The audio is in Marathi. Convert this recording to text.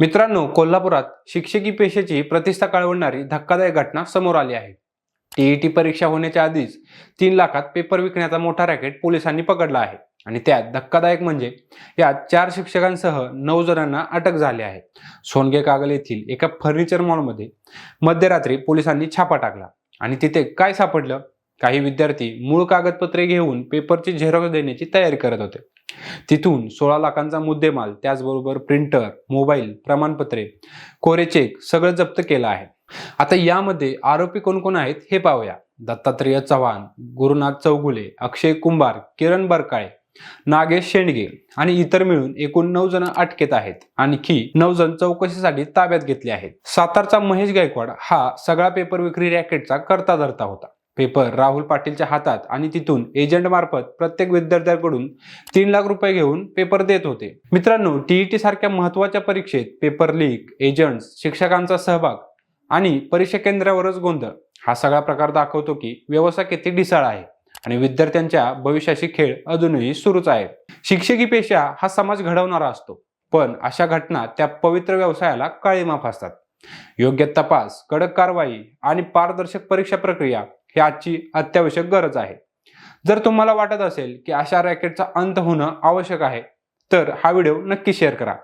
मित्रांनो कोल्हापुरात शिक्षकी पेशेची प्रतिष्ठा कळवणारी धक्कादायक घटना समोर आली आहे. टीईटी परीक्षा होण्याच्या आधीच तीन लाखात पेपर विकण्याचा मोठा रॅकेट पोलिसांनी पकडला आहे. आणि त्यात धक्कादायक म्हणजे यात चार शिक्षकांसह नऊ जणांना अटक झाली आहे. सोनगे कागल येथील एका फर्निचर मॉलमध्ये मध्यरात्री पोलिसांनी छापा टाकला. आणि तिथे काय सापडलं? काही विद्यार्थी मूळ कागदपत्रे घेऊन पेपरची झेरॉक्स देण्याची तयारी करत होते. तिथून सोळा लाखांचा मुद्देमाल त्याचबरोबर प्रिंटर मोबाईल प्रमाणपत्रे कोरे चेक सगळं जप्त केलं आहे. आता यामध्ये आरोपी कोण कोण आहेत हे पाहूया. दत्तात्रेय चव्हाण गुरुनाथ चौगुले अक्षय कुंभार किरण बरकाळे नागेश शेंडगे आणि इतर मिळून एकूण नऊ जण अटकेत आहेत. आणखी नऊ जण चौकशीसाठी ताब्यात घेतले आहेत. सातारचा महेश गायकवाड हा सगळा पेपर विक्री रॅकेटचा करता धरता होता. पेपर राहुल पाटीलच्या हातात आणि तिथून एजंट मार्फत प्रत्येक विद्यार्थ्याकडून तीन लाख रुपये घेऊन पेपर देत होते. मित्रांनो टीईटी सारख्या महत्त्वाच्या परीक्षेत पेपर लीक एजंट्स शिक्षकांचा सहभाग आणि परीक्षा केंद्रावरच गोंधळ हा सगळा प्रकार दाखवतो की व्यवसाय किती ढिसाळ आहे आणि विद्यार्थ्यांच्या भविष्याशी खेळ अजूनही सुरूच आहे शिक्षकी पेशा हा समाज घडवणारा असतो पण अशा घटना त्या पवित्र व्यवसायाला काळीमाफ असतात योग्य तपास कडक कारवाई आणि पारदर्शक परीक्षा प्रक्रिया ही आजची अत्यावश्यक गरज आहे. जर तुम्हाला वाटत असेल की अशा रॅकेटचा अंत होणं आवश्यक आहे तर हा व्हिडिओ नक्की शेअर करा.